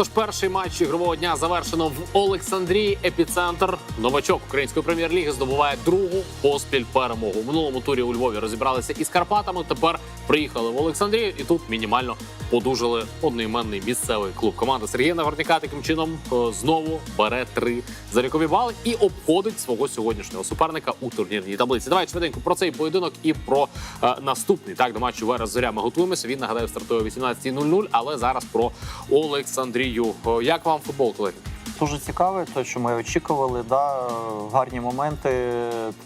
Отож, перший матч ігрового дня завершено в Олександрії. Епіцентр новачок української прем'єр-ліги здобуває другу поспіль перемогу. У минулому турі у Львові розібралися із Карпатами. Тепер приїхали в Олександрію, і тут мінімально подужали одноіменний місцевий клуб. Команда Сергія Нагорняка таким чином е, знову бере три залікові бали і обходить свого сьогоднішнього суперника у турнірній таблиці. Давайте швиденько про цей поєдинок і про е, наступний так до матчу Верес Зоря. Ми готуємося. Він нагадаю стартує о 18.00, але зараз про Олександрію. Е, Як вам футбол, колеги? Дуже цікавий, те, що ми очікували, да, гарні моменти,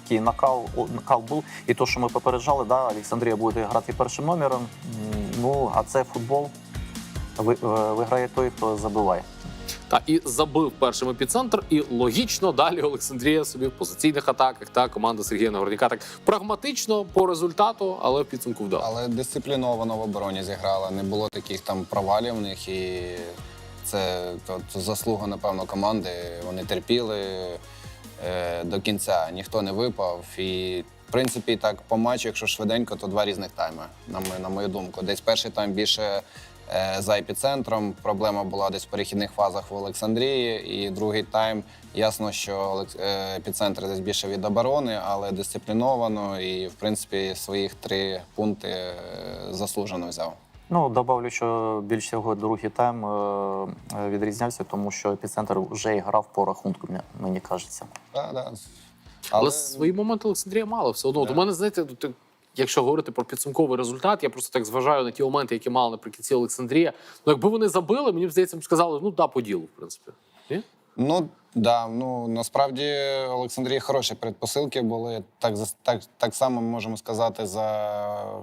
такий накал, накал був. І то, що ми попереджали, да, Олександрія буде грати першим номером. Ну, а це футбол. Е, Виграє той, хто забиває. Та і забив першим епіцентр, і логічно далі Олександрія собі в позиційних атаках. Та команда Сергія Нагорняка так прагматично по результату, але в підсумку вдало. Але дисципліновано в обороні зіграла. Не було таких там провалів в них. І це от, заслуга, напевно, команди. Вони терпіли е, до кінця. Ніхто не випав. І, принципі, так по матчу, якщо швиденько, то два різних тайми, на, мо- на мою думку. Десь перший тайм більше. е, За епіцентром проблема була десь в перехідних фазах в Олександрії, і другий тайм ясно, що е, епіцентр десь більше від оборони, але дисципліновано і, в принципі, своїх три пункти е, заслужено взяв. Ну, добавлю, що більш всього другий тайм е, відрізнявся, тому що епіцентр вже грав по рахунку, мені- мені кажеться. Да, да. Але, Але свої моменти Олександрія мала все одно. От. У мене знаєте, якщо говорити про підсумковий результат, я просто так зважаю на ті моменти, які мала наприкінці Олександрія. Ну, якби вони забили, мені б здається, б сказали, ну да, по ділу, в принципі. Ні? ну да, ну насправді Олександрії хороші передпосилки були. Так, за- так, так само ми можемо сказати за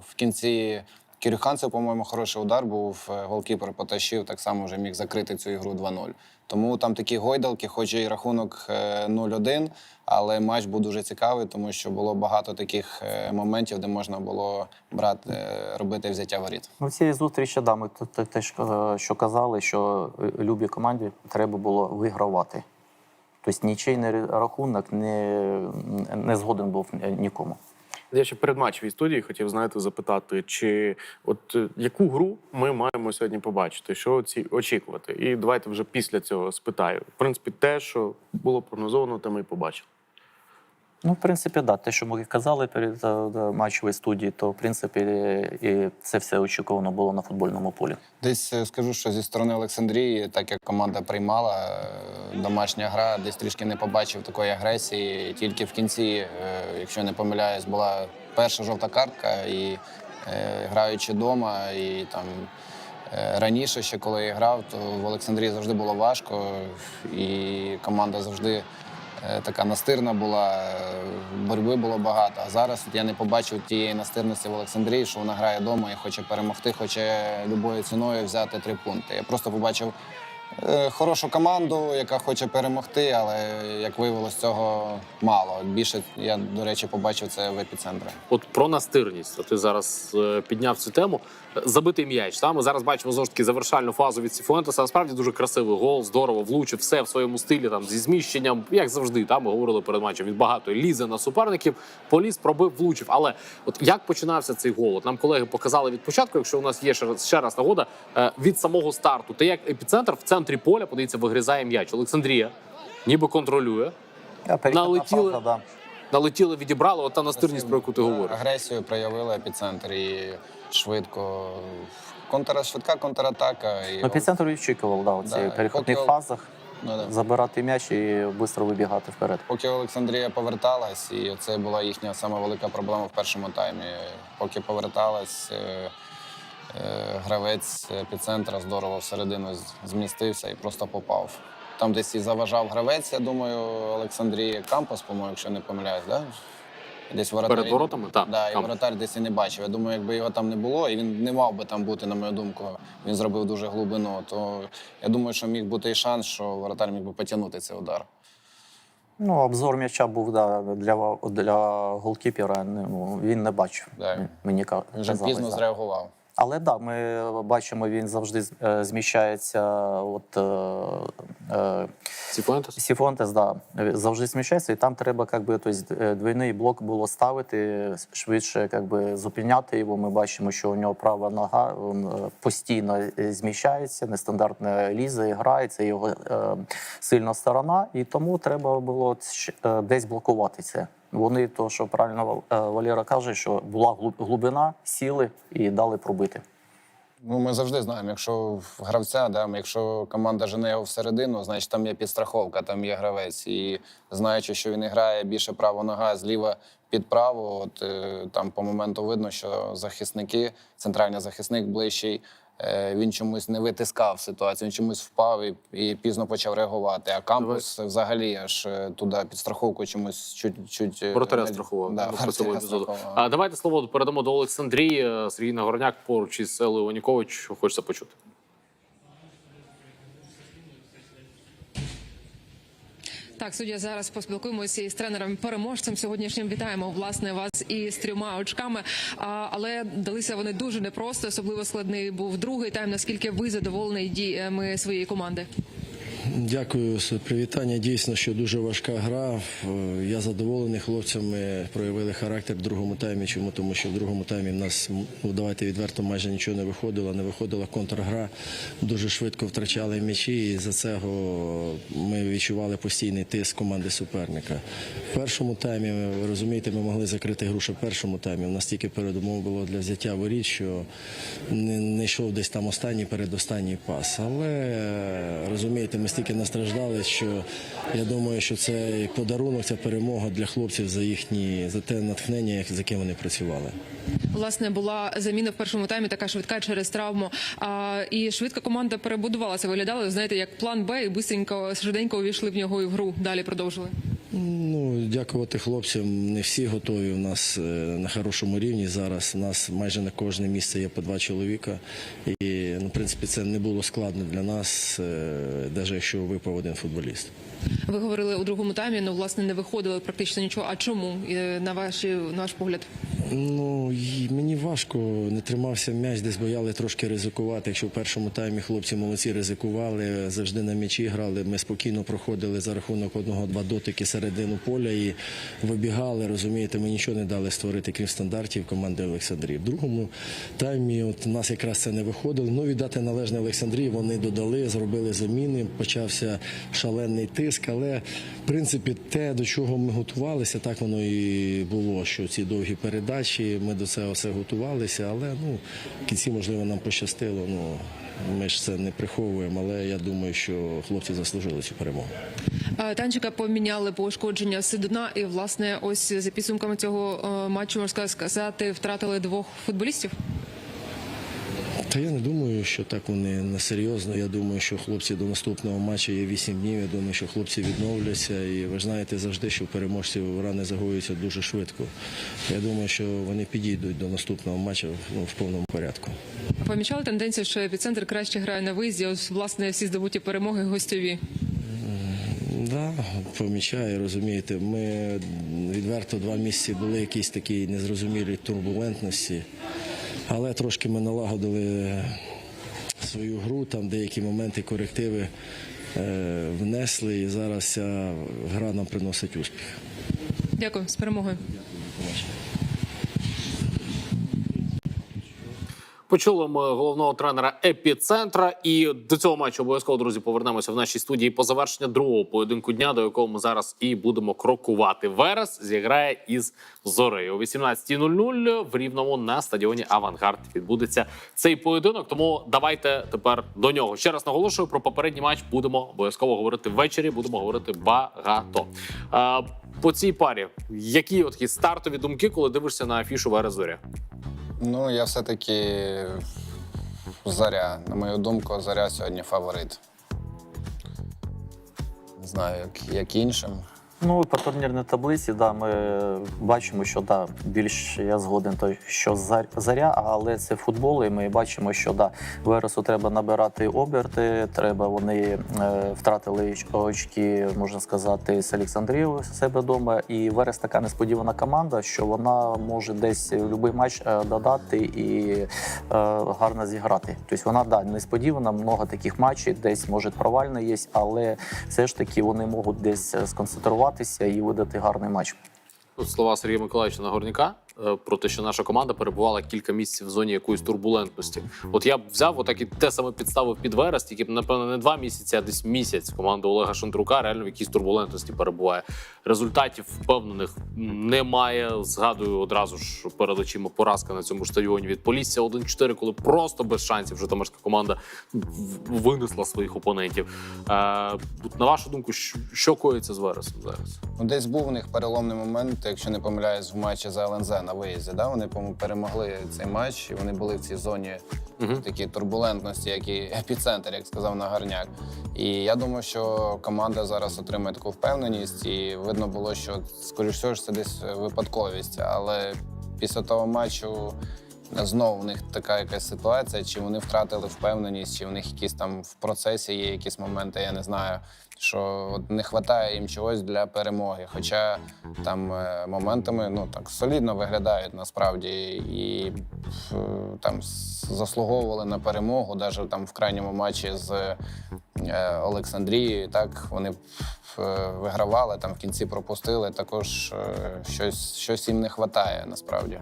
в кінці. Кирюханцев, по-моєму, хороший удар був. е, Голкіпер потащив, так само вже міг закрити цю ігру 2-0. Тому там такі гойдалки, хоч і рахунок е, 0-1, але матч був дуже цікавий, тому що було багато таких е, моментів, де можна було брати, е, робити взяття воріт. Ну, в зустрічі, да, ми теж е, що казали, що е, любій команді треба було вигравати. Тобто нічийний рахунок не, не згоден був нікому. Я ще перед матчевій студії хотів знаєте запитати, чи от е, яку гру ми маємо сьогодні побачити, що ці очікувати? І давайте вже після цього спитаю. В принципі, те, що було прогнозовано, те ми і побачили. Ну, в принципі, да, те, що ми казали перед матчевою студією, то в принципі і це все очікувано було на футбольному полі. Десь е, скажу, що зі сторони Олександрії, так як команда приймала е, домашня гра, десь трішки не побачив такої агресії. Тільки в кінці, е, якщо не помиляюсь, була перша жовта картка, і граючи вдома, і там раніше, ще коли я грав, то в Олександрії завжди було важко, і команда завжди. Е, Така настирна була, е, боротьби було багато. А зараз от я не побачив тієї настирності в Олександрії, що вона грає вдома і хоче перемогти, хоче любою ціною взяти три пункти. Я просто побачив хорошу команду, яка хоче перемогти, але як виявилось, цього мало. Більше я, до речі, побачив це в епіцентрі. От про настирність. Ти зараз е, підняв цю тему. Забитий м'яч. Та? Ми зараз бачимо знову ж таки завершальну фазу від Сіфуентеса. Насправді дуже красивий гол, здорово влучив все в своєму стилі, там зі зміщенням, як завжди. Там ми говорили перед матчем. Він багато лізе на суперників, поліз, пробив, влучив. Але от як починався цей гол? От нам колеги показали від початку, якщо у нас є ще раз ще раз нагода е, від самого старту. Те як епіцентр в центрі поля, подивіться, вигризає м'яч. Олександрія ніби контролює. Налетіли. да. Налетіли, відібрали, от та настирність, про яку ти говориш. Агресію проявили епіцентр і швидко. Контра, швидка контратака. І Ну, епіцентр очікував, да, у Да, перехідних поки- фазах Ну, да. забирати м'яч і швидко вибігати вперед. Поки Олександрія поверталась, і це була їхня сама велика проблема в першому таймі. Поки поверталась, е, гравець епіцентра здорово всередину змістився і просто попав. Там десь і заважав гравець, я думаю, Олександрії Кампос, по-моєму, якщо не помиляюсь, да? Десь воротарі. Перед воротами? Так, Да, і воротар десь і не бачив. Я думаю, якби його там не було, і він не мав би там бути, на мою думку. Він зробив дуже глибину. То я думаю, що міг бути і шанс, що воротар міг би потягнути цей удар. Ну, обзор м'яча був да, для, для голкіпера. Ну, він не бачив. Да. Мені Він вже пізно зреагував. Але да, ми бачимо, він завжди е, зміщається. От е, е, Сіфуентес? Сіфонтес, да, завжди зміщається, і там треба как би, тобто, е, двійний блок було ставити, швидше как би, зупиняти його. Ми бачимо, що у нього права нога постійно зміщається, нестандартно лізе і грає, це його е, сильна сторона, і тому треба було десь блокувати це. Вони, то, що правильно е, Валера каже, що була глиб- глибина, сіли і дали пробити. Ну, ми завжди знаємо, якщо гравця, да, якщо команда жене його всередину, значить там є підстраховка, там є гравець. І знаючи, що він грає більше право нога, зліва під право, от е, там по моменту видно, що захисники, центральний захисник ближчий, він чомусь не витискав ситуацію, він чомусь впав і, і пізно почав реагувати. А кампус взагалі аж туди туди підстраховку чомусь чуть чуть е, Воротаря страхував. Да, Ну, страхував. А давайте слово передамо до Олександрії. Сергій Нагорняк поруч із Селою Онікович. Хочеться почути. Так, суддя, зараз поспілкуємося із тренером переможцем. Сьогоднішнім вітаємо власне вас із трьома очками. Але далися вони дуже непросто. Особливо складний був другий тайм. Наскільки ви задоволені діями своєї команди? Дякую за привітання. Дійсно, що дуже важка гра. Е, Я задоволений хлопцями. Проявили характер в другому таймі. Чому? Тому що в другому таймі в нас, ну давайте відверто, майже нічого не виходило. Не виходила контргра. Дуже швидко втрачали м'ячі, і за цього ми відчували постійний тиск команди суперника. В першому таймі, ви розумієте, ми могли закрити гру ще в першому таймі. У нас тільки передумов було для взяття воріт, що не, не йшов десь там останній передостанній пас. Але розумієте, ми стільки настраждали, що я думаю, що це подарунок, це перемога для хлопців за їхні за те натхнення, з яким вони працювали. Власне була заміна в першому таймі, така швидка через травму. А, і швидка команда перебудувалася. Виглядали, знаєте, як план Б, і бисенько швиденько увійшли в нього і в гру. Далі продовжили. Ну, дякувати хлопцям. Не всі готові. У нас е, на хорошому рівні зараз. У нас майже на кожне місце є по два чоловіка. І, ну, в принципі, це не було складно для нас, навіть якщо випав один футболіст. Ви говорили у другому таймі, ну власне не виходили практично нічого. А чому Е, на ваші на ваш погляд? Ну мені важко не тримався м'яч, десь бояли трошки ризикувати. Якщо в першому таймі хлопці молодці ризикували, завжди на м'ячі грали. Ми спокійно проходили за рахунок одного-два дотики середину поля і вибігали. Розумієте, ми нічого не дали створити, крім стандартів команди Олександрії. В другому таймі от нас якраз це не виходило. Ну віддати належне Олександрії. Вони додали, зробили заміни. Почався шалений тиск. Але в принципі те, до чого ми готувалися, так воно і було. Що ці довгі передачі, ми до цього все готувалися. Але ну в кінці, можливо, нам пощастило. Ну ми ж це не приховуємо. Але я думаю, що хлопці заслужили цю перемогу. Танчика поміняли по ушкодження Сидуна, і власне, ось за підсумками цього е, матчу можна сказати, втратили двох футболістів. Та я не думаю, що так вони несерйозно. Я думаю, що хлопці до наступного матчу є 8 днів. Я думаю, що хлопці відновляться. І ви ж знаєте завжди, що переможців рани загоюються дуже швидко. Я думаю, що вони підійдуть до наступного матчу ну, в повному порядку. Помічали тенденцію, що епіцентр краще грає на виїзді. Ось власне всі здобуті перемоги гостьові. Да, помічаю, розумієте. Ми відверто два місяці були якісь такі незрозумілі турбулентності, але трошки ми налагодили свою гру, там деякі моменти, корективи е, внесли, і зараз ця гра нам приносить успіх. Дякую з перемогою. Почули ми головного тренера епіцентра. І до цього матчу обов'язково друзі повернемося в нашій студії по завершення другого поєдинку дня, до якого ми зараз і будемо крокувати. Верес зіграє із зорею о 18.00 в рівному на стадіоні Авангард. Відбудеться цей поєдинок. Тому давайте тепер до нього. Ще раз наголошую про попередній матч. Будемо обов'язково говорити ввечері. Будемо говорити багато. По цій парі, які от стартові думки, коли дивишся на афішу Верес Зоря? Ну, я все-таки заря. На мою думку, заря сьогодні фаворит. Не знаю, як, як іншим. Ну, по турнірній таблиці, да, ми бачимо, що да, більш я згоден, то що Зар- заря, але це футбол, і ми бачимо, що да, Вересу треба набирати оберти. Треба вони е, втратили очки, можна сказати, з Олександрією себе вдома. І Верес така несподівана команда, що вона може десь в будь-який матч е, додати і е, гарно зіграти. Тобто вона да, несподівана, много таких матчів, десь може провально є, але все ж таки вони можуть десь е, сконцентруватися і видати гарний матч. Тут слова Сергія Миколаївича Нагорняка е, про те, що наша команда перебувала кілька місяців в зоні якоїсь турбулентності. От я б взяв отак і те саме підставив під верес, тільки напевно, не два місяці, а десь місяць. Команда Олега Шандрука реально в якійсь турбулентності перебуває. Результатів впевнених немає. Згадую одразу ж перед очима поразка на цьому стадіоні від Полісся 1-4, коли просто без шансів житомирська команда винесла своїх опонентів. Е, на вашу думку, що, коїться з вересом зараз? Ну, десь був у них переломний момент, якщо не помиляюсь, в матчі за ЛНЗ на виїзді. Да? Вони перемогли цей матч, і вони були в цій зоні Мгм. такі турбулентності, як і епіцентр, як сказав Нагарняк. І я думаю, що команда зараз отримає таку впевненість, і видно було, що скоріш всього ж це десь випадковість. Але після того матчу знову у них така якась ситуація, чи вони втратили впевненість, чи у них якісь там в процесі є якісь моменти, я не знаю. Що от не вистачає їм чогось для перемоги. Хоча там е, моментами ну так солідно виглядають насправді і е, там заслуговували на перемогу, навіть там в крайньому матчі з е, Олександрією. Так вони вигравали, там в кінці пропустили. Також щось, щось їм не вистачає насправді.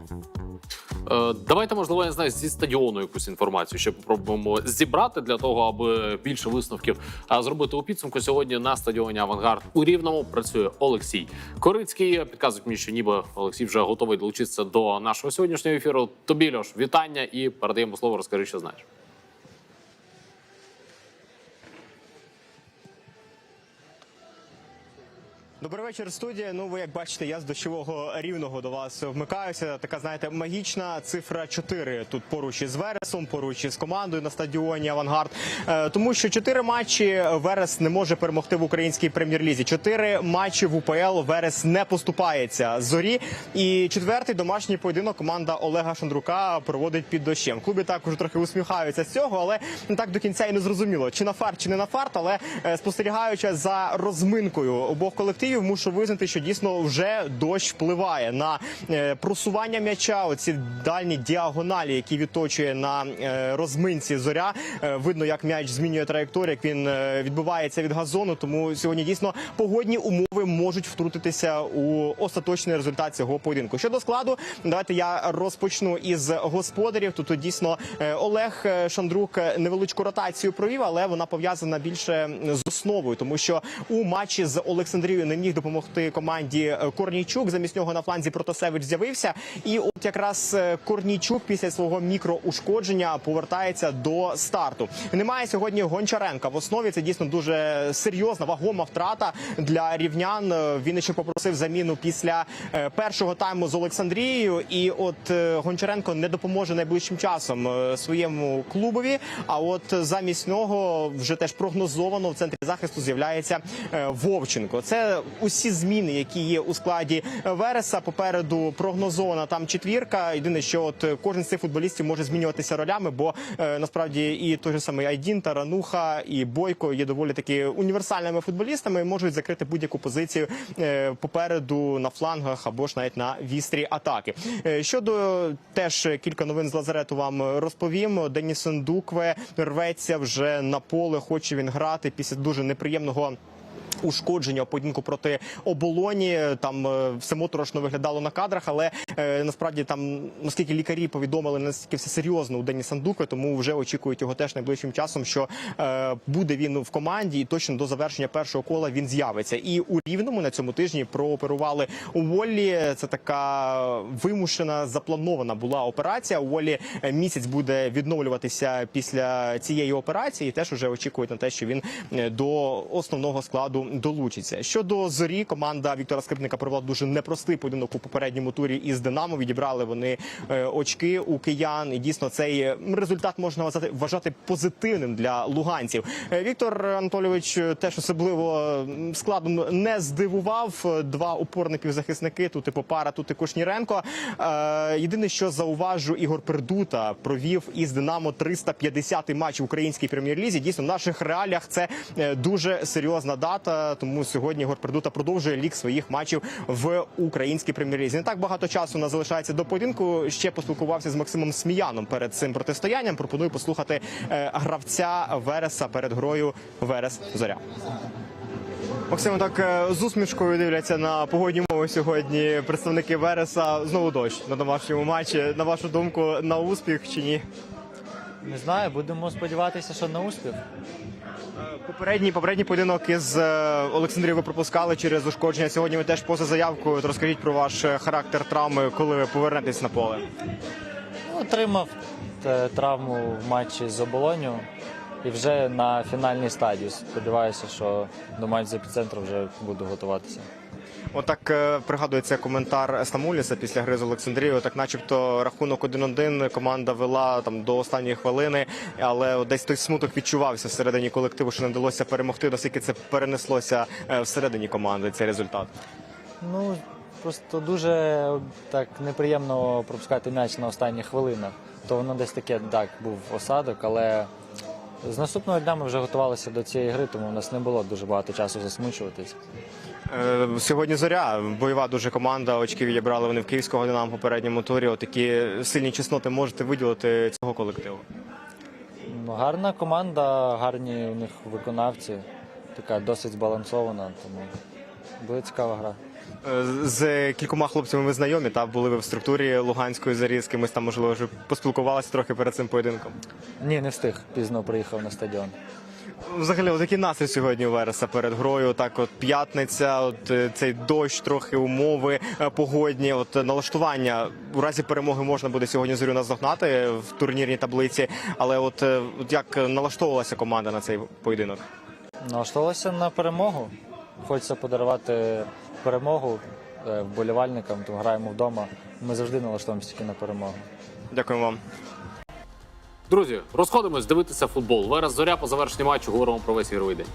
Давайте, можливо, я знаю, зі стадіону якусь інформацію ще попробуємо зібрати для того, аби більше висновків зробити у підсумку. Сьогодні на стадіоні Авангард у Рівному працює Олексій Корицький. Підказують мені, що ніби Олексій вже готовий долучитися до нашого сьогоднішнього ефіру. Тобі Льош, вітання і передаємо слово. Розкажи, що знаєш. Добрий вечір, студія. Ну, ви як бачите, я з дощового рівного до вас вмикаюся. Така, знаєте, магічна цифра 4 тут поруч із Вересом, поруч із командою на стадіоні Авангард. Е, тому що 4 матчі Верес не може перемогти в українській прем'єр-лізі. 4 матчі в УПЛ Верес не поступається зорі. І четвертий домашній поєдинок команда Олега Шандрука проводить під дощем. Клубі також трохи усміхаються з цього, але не так до кінця і не зрозуміло, чи на фарт, чи не на фарт. Але е, спостерігаючи за розминкою обох колективів, мушу визнати, що дійсно вже дощ впливає на е, просування м'яча. Оці дальні діагоналі, які відточує на е, розминці зоря. Е, Видно, як м'яч змінює траєкторію, як він відбивається від газону. Тому сьогодні дійсно погодні умови можуть втрутитися у остаточний результат цього поєдинку. Щодо складу, давайте я розпочну із господарів. Тут дійсно Олег Шандрук невеличку ротацію провів, але вона пов'язана більше з основою, тому що у матчі з Олександрією не міг допомогти команді е, Корнійчук. Замість нього на фланзі Протасевич з'явився. І от якраз е, Корнійчук після свого мікроушкодження повертається до старту. Немає сьогодні Гончаренка в основі. Це дійсно дуже серйозна, вагома втрата для рівнян. Е, Він ще попросив заміну після першого тайму з Олександрією. І от Гончаренко не допоможе найближчим часом своєму клубові. А от замість нього вже теж прогнозовано в центрі захисту з'являється Вовченко. Це усі зміни, які є у складі Вереса. Попереду прогнозована там четвірка. Єдине, що от е, кожен з цих футболістів може змінюватися ролями, бо е, насправді і той же самий Айдін, Тарануха і Бойко є доволі таки універсальними футболістами. Можуть закрити будь-яку позицію е, попереду на флангах або ж навіть на вістрі атаки. Щодо теж кілька новин з лазарету вам розповім. Денісон Дукве рветься вже на поле. Хоче він грати після дуже неприємного. Ушкодження поєдинку проти оболоні там е, все моторошно виглядало на кадрах, але е, насправді там наскільки лікарі повідомили наскільки все серйозно у Дені Сандука, тому вже очікують його теж найближчим часом, що е, буде він в команді, і точно до завершення першого кола він з'явиться. І у рівному на цьому тижні прооперували у Воллі. Це така вимушена запланована була операція. У Воллі е, місяць буде відновлюватися після цієї операції. І теж вже очікують на те, що він до основного складу долучиться. Щодо зорі, команда Віктора Скрипника провела дуже непростий поєдинок у попередньому турі із Динамо. Відібрали вони е, очки у киян. І дійсно цей е, результат можна вважати, позитивним для луганців. Е, Віктор Анатолійович теж особливо складом не здивував. Два опорні півзахисники. Тут і Попара, тут і Кушніренко. Єдине, що зауважу, Ігор Пердута провів із Динамо 350-й матч в українській прем'єр-лізі. Дійсно, в наших реаліях це дуже серйозна дата. Тому сьогодні Ігор продовжує лік своїх матчів в українській прем'єр-лізі. Не так багато часу у нас залишається до поєдинку. Ще поспілкувався з Максимом Сміяном перед цим протистоянням. Пропоную послухати е, гравця Вереса перед грою Верес Зоря. Максим, так е, з усмішкою дивляться на погодні мови сьогодні. Представники Вереса знову дощ на домашньому матчі. На вашу думку, на успіх чи ні? Не знаю, будемо сподіватися, що на успіх. Попередній попередній поєдинок із Олександрів ви пропускали через ушкодження. Сьогодні ви теж поза заявкою. Розкажіть про ваш е, характер травми, коли ви повернетесь на поле. Ну, Отримав е, травму в матчі з оболоню і вже на фінальній стадії. Сподіваюся, що до матчу з епіцентру вже буду готуватися. Отак е, пригадується коментар Стамуліса після гри з Олександрією. Так, начебто, рахунок 1-1, команда вела там до останньої хвилини, але десь той смуток відчувався всередині колективу, що не вдалося перемогти. Наскільки це перенеслося е, всередині команди цей результат. Ну, просто дуже так неприємно пропускати м'яч на останніх хвилинах. То воно десь таке, так, був осадок, але з наступного дня ми вже готувалися до цієї гри, тому у нас не було дуже багато часу засмучуватись. Е, Сьогодні зоря бойова дуже команда. Очки відібрали вони в київського динамо в попередньому турі. Отакі сильні чесноти можете виділити цього колективу. Ну, Гарна команда, гарні у них виконавці, така досить збалансована, тому буде цікава гра. Е, З кількома хлопцями ви знайомі, та були ви в структурі Луганської зарі, з кимось там можливо вже поспілкувалися трохи перед цим поєдинком. Ні, не встиг. Пізно приїхав на стадіон. Взагалі, от який настрій сьогодні у Вереса перед грою? Так, от п'ятниця, от е, цей дощ, трохи умови е, погодні. От налаштування у разі перемоги можна буде сьогодні зорю наздогнати в турнірній таблиці. Але от, от як налаштовувалася команда на цей поєдинок? Налаштовувався на перемогу. Хочеться подарувати перемогу е, вболівальникам, то граємо вдома. Ми завжди налаштовуємося тільки на перемогу. Дякую вам. Друзі, розходимось дивитися футбол. Верес зоря по завершенні матчу говоримо про весь ігровий день.